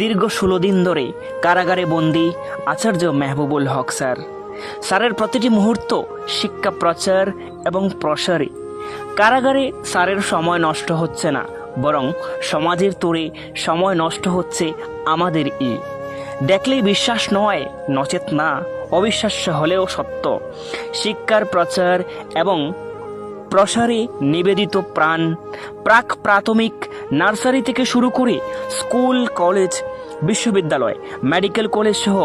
দীর্ঘ ষোলো দিন ধরে কারাগারে বন্দি আচার্য মেহবুবুল হক স্যার। স্যারের প্রতিটি মুহূর্ত শিক্ষা প্রচার এবং প্রসারে। কারাগারে স্যারের সময় নষ্ট হচ্ছে না, বরং সমাজের তোরে সময় নষ্ট হচ্ছে আমাদের ই দেখলেই বিশ্বাস নয়, নচেত না, অবিশ্বাস্য হলেও সত্য। শিক্ষার প্রচার এবং প্রসারে নিবেদিত প্রাণ। প্রাক প্রাথমিক নার্সারি থেকে শুরু করে স্কুল, কলেজ, বিশ্ববিদ্যালয়, মেডিকেল কলেজ সহ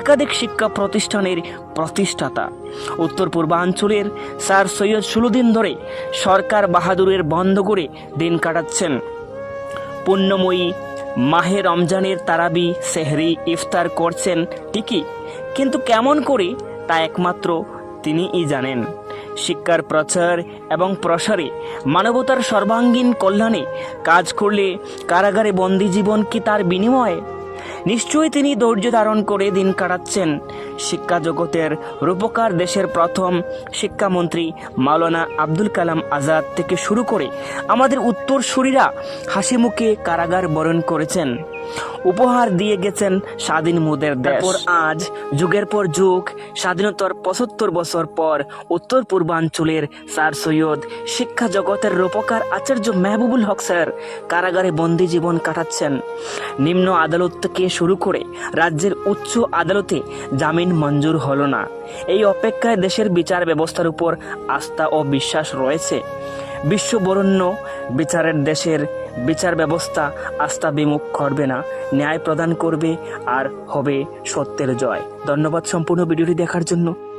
একাধিক শিক্ষা প্রতিষ্ঠানের প্রতিষ্ঠাতা। উত্তর পূর্বাঞ্চলের স্যার সৈয়দ ষোলো দিন ধরে সরকার বাহাদুরের বন্ধ করে দিন কাটাচ্ছেন। পুণ্যময়ী মাহে রমজানের তারাবি সেহরি ইফতার করছেন ঠিকই, কিন্তু কেমন করে তা একমাত্র তিনিই জানেন। শিক্ষার প্রচার এবং প্রসারে মানবতার সর্বাঙ্গীন কল্যাণে কাজ করলে কারাগারে বন্দি জীবন কি তার বিনিময়ে? নিশ্চয়ই তিনি ধৈর্য ধারণ করে দিন কাটাচ্ছেন। শিক্ষা জগতের রূপকার দেশের প্রথম শিক্ষামন্ত্রী মাওলানা আব্দুল কালাম আজাদ থেকে শুরু করে আমাদের উত্তরসূরিরা হাসি মুখে কারাগার বরণ করেছেন। উপহার দিয়ে গেছেন স্বাধীন মুদের দেশ। আজ, যুগের পর যুগ, স্বাধীনতার পঁচাত্তর বছর পর উত্তর পূর্বাঞ্চলের স্যার সৈয়দ শিক্ষা জগতের রূপকার আচার্য মেহবুবুল হক স্যার কারাগারে বন্দি জীবন কাটাচ্ছেন। নিম্ন আদালত থেকে শুরু করে রাজ্যের উচ্চ আদালতে জামিন মঞ্জুর হলো না। এই অপেক্ষায় দেশের বিচার ব্যবস্থার উপর আস্থা ও বিশ্বাস রয়েছে। বিশ্ববরণ্য বিচারের দেশের বিচার ব্যবস্থা আস্থা বিমুখ করবে না, ন্যায় প্রদান করবে আর হবে সত্যের জয়। ধন্যবাদ সম্পূর্ণ ভিডিওটি দেখার জন্য।